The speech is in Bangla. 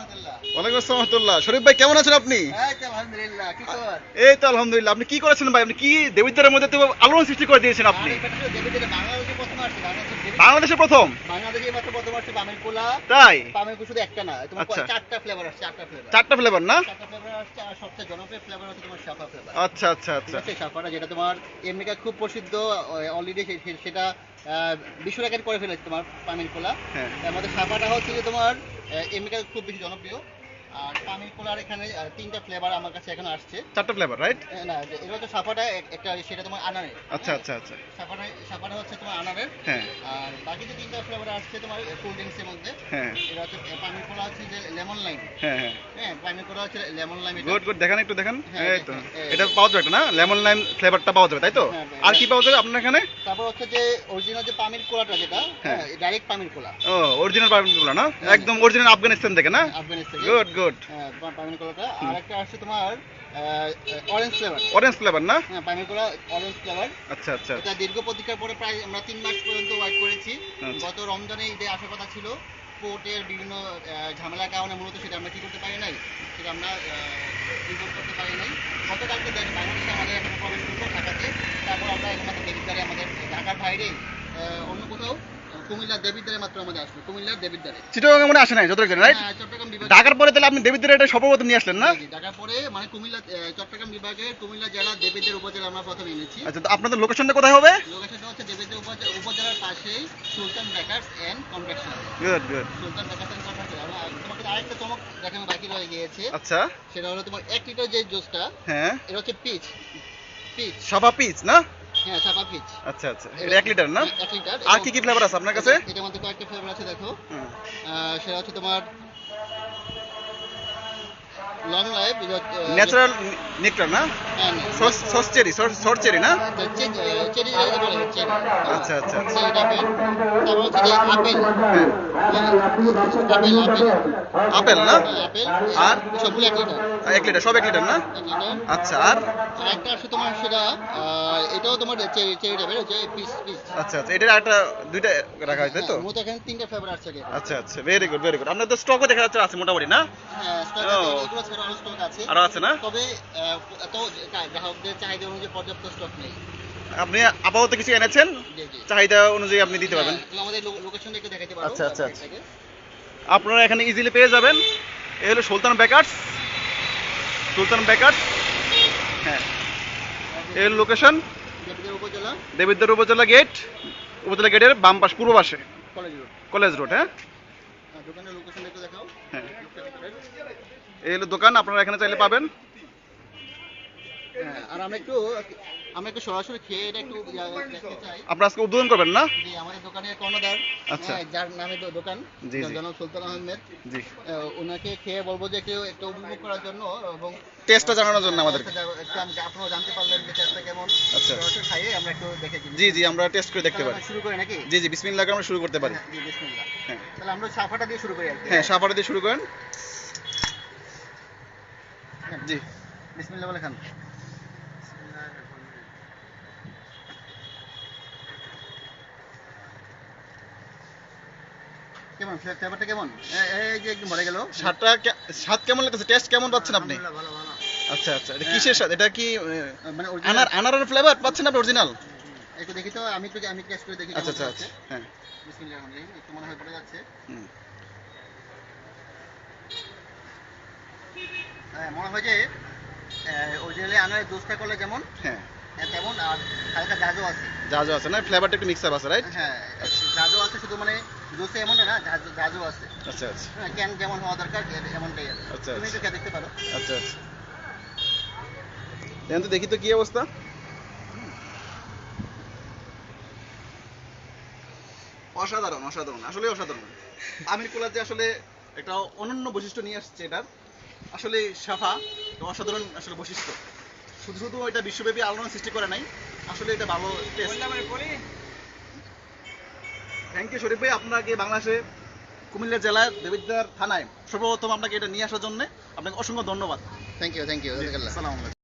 রহমতুল্লাহ ওয়ালাইকুম আসসালাম রহমতুল্লাহ। শরীফ ভাই কেমন আছেন আপনি? এই তো আলহামদুলিল্লাহ আপনি কি করেছেন ভাই? আপনি কি দেবিদ্বারের মধ্যে তো আলোড়ন সৃষ্টি করে দিয়েছেন আপনি? বাংলাদেশে প্রথম তাই? আচ্ছা। চারটা ফ্লেভার না চারটা ফ্লেভার আসছে আর সবচেয়ে জনপ্রিয় ফ্লেভার হচ্ছে তোমার সাফা ফ্লেভার আচ্ছা আচ্ছা আচ্ছা। সাফাটা যেটা তোমার এমনিকা খুব প্রসিদ্ধ অলরেডি সেটা আহ, বিশ্ব রেকর্ড করে ফেলেছে তোমার পানির কোলা হ্যাঁ। তার মধ্যে সাফাটা হচ্ছে যে তোমার এমনিকা খুব বেশি জনপ্রিয়। আর পানির কোলার এখানে তিনটা ফ্লেভার আমার কাছে এখন আসছে। চারটা ফ্লেভার রাইট না এটা হচ্ছে সাফাটা একটা সেটা তোমার আনারের। আচ্ছা আচ্ছা আচ্ছা। সাফাটা সাফাটা হচ্ছে তোমার আনারের। হ্যাঁ। আর বাকি যে তিনটা ফ্লেভার আসছে তোমার কোল্ড ড্রিঙ্কসের মধ্যে হ্যাঁ। এটা হচ্ছে পানির কোলা হচ্ছে যে লেমন লাইম হ্যাঁ হ্যাঁ। হ্যাঁ পানির কোলা হচ্ছে লেমন লাইম গুড গুড দেখেন একটু দেখেন। হ্যাঁ, এই তো। হ্যাঁ, হ্যাঁ। এটা পাওয়া যাবে না লেমন লাইম ফ্লেভারটা পাওয়া যাবে তাই তো? হ্যাঁ, হ্যাঁ। আর কি পাওয়া যাবে আপনার এখানে? তারপর হচ্ছে যে অরিজিনাল যে কোলাটা যেটা হ্যাঁ। ডাইরেক্ট কোলা ও অরিজিনাল পারমিটগুলো না? একদম অরিজিনাল আফগানিস্তান থেকে না? আফগানিস্তান গুড গুড হ্যাঁ তোমার কোলাটা। আর একটা আসছে তোমার অরেঞ্জ ফ্লেভার অরেঞ্জ ফ্লেভার না? হ্যাঁ পানির কোলা অরেঞ্জ ফ্লেভার আচ্ছা আচ্ছা। এটা দীর্ঘ প্রতীক্ষার পরে প্রায় আমরা তিন মাস পর্যন্ত ওয়েট করেছি। আচ্ছা। গত রমজানে ঈদে আসার কথা ছিল। কোর্টের বিভিন্ন ঝামেলার কারণে মূলত সেটা আমরা কি করতে পারি নাই। সেটা আমরা রিপোর্ট করতে পারি নাই। গতকালকে দেখ বাংলাদেশে আমাদের এখন প্রবেশ ঢাকাতে। তারপর আমরা একমাত্র দেবিদ্বারে আমাদের ঢাকার বাইরে অন্য কোথাও দেবিদ্বারে মাত্র আমাদের দেবিদ্বারে চিটাগাং মনে আসে নাই যত রাইট হ্যাঁ, চট্টগ্রাম বিভাগ ঢাকার পরে তাহলে আপনি দেবিদ্বার এটা সর্বপ্রথম নিয়ে আসলেন না? ঢাকার পরে মানে কুমিল্লা চট্টগ্রাম কুমিল্লা জেলা দেবিদ্বার উপজেলা আমরা প্রথমে এনেছি। আচ্ছা আপনাদের লোকেশনটা কোথায় হবে? লোকেশনটা হচ্ছে দেবিদ্বার উপজেলার পাশেই Sultan bakers and confection good good Sultan bakers and confection তোমাকে আরেকটা চমক দেখানো বাকি রয়ে গিয়েছে। আচ্ছা। সেটা হলো তোমার এক লিটার যে জুসটা হ্যাঁ। এটা হচ্ছে পিচ। পিচ। সাফা পিচ না? হ্যাঁ আচ্ছা আচ্ছা। এটা লিটার না? এক লিটার আর কি কি ফ্লেভার আছে আপনার কাছে? এটার মধ্যে কয়েকটা ফ্লেভার আছে দেখো। আহ, সেটা হচ্ছে তোমার লং লাইফ ন্যাচারাল নেকটার না হ্যাঁ সস চেরি সস চেরি না চেরি আচ্ছা আচ্ছা আপেল হ্যাঁ। না আর? সবগুলো এক লিটার এক লিটার সব এক লিটার। না আচ্ছা আর? একটা আছে তোমার সেটা এটাও তোমার চেরি চেরি টাইপের পিস পিস আচ্ছা আচ্ছা এটার একটা দুইটা রাখা হয় তাই তো? মতো এখানে তিনটা ফ্লেভার আছে আচ্ছা আচ্ছা ভেরি গুড ভেরি গুড আপনার স্টকও দেখা যাচ্ছে আছে মোটামুটি না? হ্যাঁ এগুলো ছাড়া আরও স্টক আছে। আরও আছে না? তবে এত গ্রাহকদের চাহিদা অনুযায়ী পর্যাপ্ত স্টক নেই। আপনি আপাতত কিছু এনেছেন? চাহিদা অনুযায়ী আপনি দিতে পারবেন। হ্যাঁ, আমাদের লোকেশনটা একটু দেখাতে আচ্ছা, আচ্ছা, আচ্ছা। আপনারা এখানে ইজিলি পেয়ে যাবেন। এই হলো সুলতান বেকার্স। সুলতান বেকার্স। হ্যাঁ। এর লোকেশন উপজেলা। দেবিদ্বার উপজেলা গেট উপজেলা গেটের বাম পাশ পূর্ব পাশে। College road. কলেজ রোড হ্যাঁ। দোকানের লোকেশনটা একটু দেখাও। হ্যাঁ। এই হলো দোকান আপনারা এখানে চাইলে পাবেন। হ্যাঁ, আর আমরা একটু আমরা একটু সরাসরি খেয়ে এটা একটু দেখতে চাই। আপনারা আজকে উদ্বোধন করবেন না? যে আমাদের দোকানের কর্ণধার আচ্ছা। হ্যাঁ, যার নামে দোকান জি, জি। জনাব সুলতান আহমেদ। জি। ওনাকে খেয়ে বলব যে একটু একটু উপভোগ করার জন্য এবং টেস্টটা জানানোর জন্য জান- আপনারা জানতে পারলেন যে টেস্টটা কেমন। আচ্ছা। সরাসরি খাইয়ে আমরা একটু দেখে জি জি আমরা টেস্ট করে দেখতে পারি। শুরু করি নাকি? জি জি বিসমিল্লাহ আমরা শুরু করতে পারি। হ্যাঁ, জি বিসমিল্লাহ। তাহলে আমরা সাফাটা দিয়ে শুরু করি হ্যাঁ সাপাটা দিয়ে শুরু করেন। জি। বিসমিল্লাহ বলে খান। কেমন? ফ্লেভারটা কেমন? এই যে একদম ভরে গেল। স্বাদটা স্বাদ কেমন লাগতেছে? টেস্ট কেমন পাচ্ছেন আপনি? ভালো ভালো। আচ্ছা আচ্ছা এটা কিসের স্বাদ? এটা কি মানে আনার আনারের ফ্লেভার পাচ্ছেন আপনি অরিজিনাল একটু দেখি তো আমি একটু আমি টেস্ট করে দেখি আচ্ছা আচ্ছা আচ্ছা হ্যাঁ। বিসমিল্লাহ রহমানির রহিম, একটু মনে হয় পড়ে যাচ্ছে। হুম। হ্যাঁ, মনে হয় যে অরিজিনালি আনারের জুসটা করলে যেমন হ্যাঁ। হ্যাঁ, তেমন আর হালকা জাজও আছে। যা আছে না ফ্লেভারটা একটু মিক্স আপ আছে রাইট হ্যাঁ জাজও আছে শুধু মানে জুসে এমন না জাজও আছে। আচ্ছা আচ্ছা। হ্যাঁ, ক্যান যেমন হওয়া দরকার এমনটাই আছে। আচ্ছা, তুমি আচ্ছা। একটু দেখতে পারো। আচ্ছা আচ্ছা। এখন তো দেখি তো কি অবস্থা। অসাধারণ অসাধারণ আসলে অসাধারণ। আমির কোলার যে আসলে একটা অনন্য বৈশিষ্ট্য নিয়ে আসছে এটার আসলে সাফা অসাধারণ আসলে বৈশিষ্ট্য। শুধু শুধু এটা বিশ্বব্যাপী আলোড়ন সৃষ্টি করে নাই আসলে এটা ভালো টেস্ট থ্যাংক ইউ শরীফ ভাই আপনাকে বাংলাদেশে কুমিল্লা জেলার দেবিদ্বার থানায় সর্বপ্রথম আপনাকে এটা নিয়ে আসার জন্য আপনাকে অসংখ্য ধন্যবাদ। থ্যাংক ইউ থ্যাংক ইউ সালাম আলাইকুম।